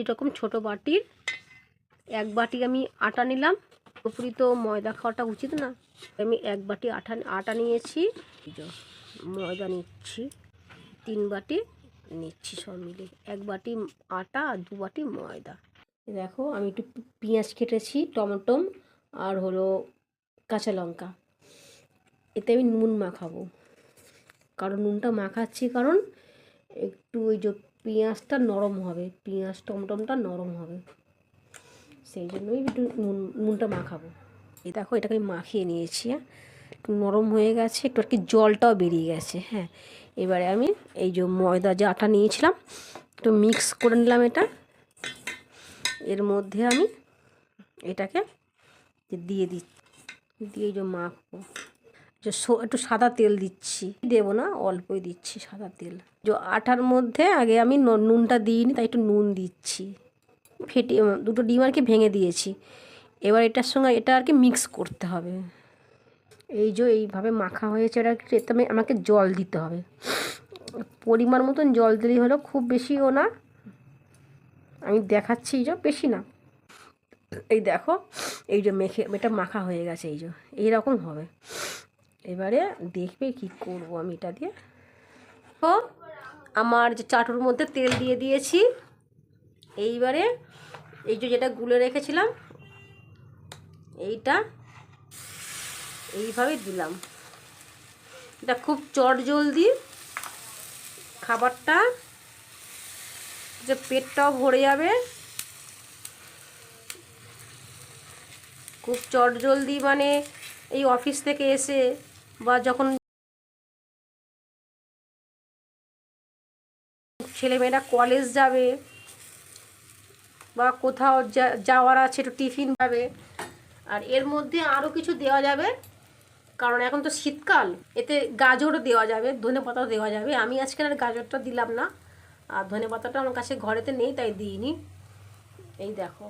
এরকম ছোট বাটির এক বাটি আমি আটা নিলাম। পুরোপুরি তো ময়দা খাওয়াটা উচিত না। আমি এক বাটি আটা আটা নিয়েছি। ময়দা নিচ্ছি। তিন বাটি নিচ্ছি সব মিলে। এক বাটি আটা আর দু বাটি ময়দা। দেখো, আমি একটু পেঁয়াজ কেটেছি টমেটো আর হলো কাঁচা লঙ্কা। এতে আমি নুন মাখাবো। কারণ নুনটা মাখাচ্ছি কারণ একটু ওই যে পেঁয়াজটা নরম হবে, পেঁয়াজ টমটমটা নরম হবে। সেই জন্যই একটু নুন, নুনটা মাখাবো। এই দেখো, এটাকে আমি মাখিয়ে নিয়েছি হ্যাঁ? একটু নরম হয়ে গেছে, একটু আর কি জলটাও বেরিয়ে গেছে হ্যাঁ? এবারে আমি এই যে ময়দা যে আটা নিয়েছিলাম, একটু মিক্স করে নিলাম এটা। এর মধ্যে আমি এটাকে দিয়ে দিচ্ছি, দিয়ে যে মাখবো। যে একটু সাদা তেল দিচ্ছি। দেবো না, অল্পই দিচ্ছি সাদা তেল। যে আটার মধ্যে আগে আমি নুনটা দিইনি, তাই একটু নুন দিচ্ছি। ফেটে দুটো ডিম আর কি ভেঙে দিয়েছি। এবার এটার সঙ্গে এটা আর কি মিক্স করতে হবে। এই যে এইভাবে মাখা হয়েছে এটা আমি আমাকে জল দিতে হবে। পরিমাণ মতন জল দিলেই হলো খুব বেশিও না। আমি দেখাচ্ছি এই যে বেশি না। এই দেখো, এই যে মেখে, এটা মাখা হয়ে গেছে, এই যে। এইরকম হবে। এবারে দেখবে কি করব আমি এটা দিয়ে। তো আমার যে চাটুর মধ্যে তেল দিয়ে দিয়েছি, এইবারে এই যে যেটা গুলে রেখেছিলাম, এইটা এইভাবে দিলাম। এটা খুব চট জলদি খাবারটা যে পেটটাও ভরে যাবে। খুব চট জলদি মানে এই অফিস থেকে এসে বা যখন ছেলেমেয়েরা কলেজ যাবে বা কোথাও যাওয়ার আছে একটু টিফিন যাবে আর এর মধ্যে আরও কিছু দেওয়া যাবে, কারণ এখন তো শীতকাল, এতে গাজরও দেওয়া যাবে, ধনে পাতাও দেওয়া যাবে। আমি আজকে আর গাজরটা দিলাম না, আর ধনে পাতাটা আমার কাছে ঘরেতে নেই, তাই দিইনি। এই দেখো,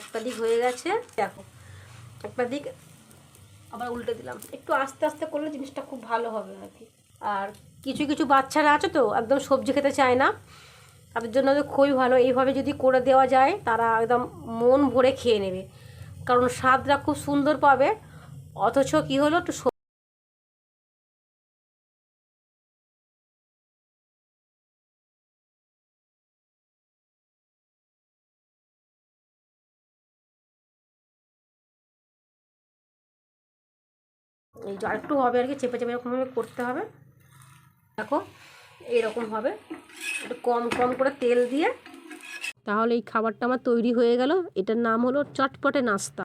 একটা দিক হয়ে গেছে, দেখো। একটা দিক আবার উল্টে দিলাম। একটু আস্তে আস্তে করলে জিনিসটা খুব ভালো হবে আর কি। আর কিছু কিছু বাচ্চারা আছে তো, একদম সবজি খেতে চায় না। তাদের জন্য তো খুবই ভালো। এইভাবে যদি করে দেওয়া যায়, তারা একদম মন ভরে খেয়ে নেবে। কারণ স্বাদটা খুব সুন্দর পাবে। অথচ কি হলো, একটু এই যে আরেকটু হবে আর কি, চেপে চেপে এরকমভাবে করতে হবে। দেখো, এরকম হবে। একটু কম কম করে তেল দিয়ে। তাহলে এই খাবারটা আমার তৈরি হয়ে গেল। এটার নাম হলো চটপটে নাস্তা।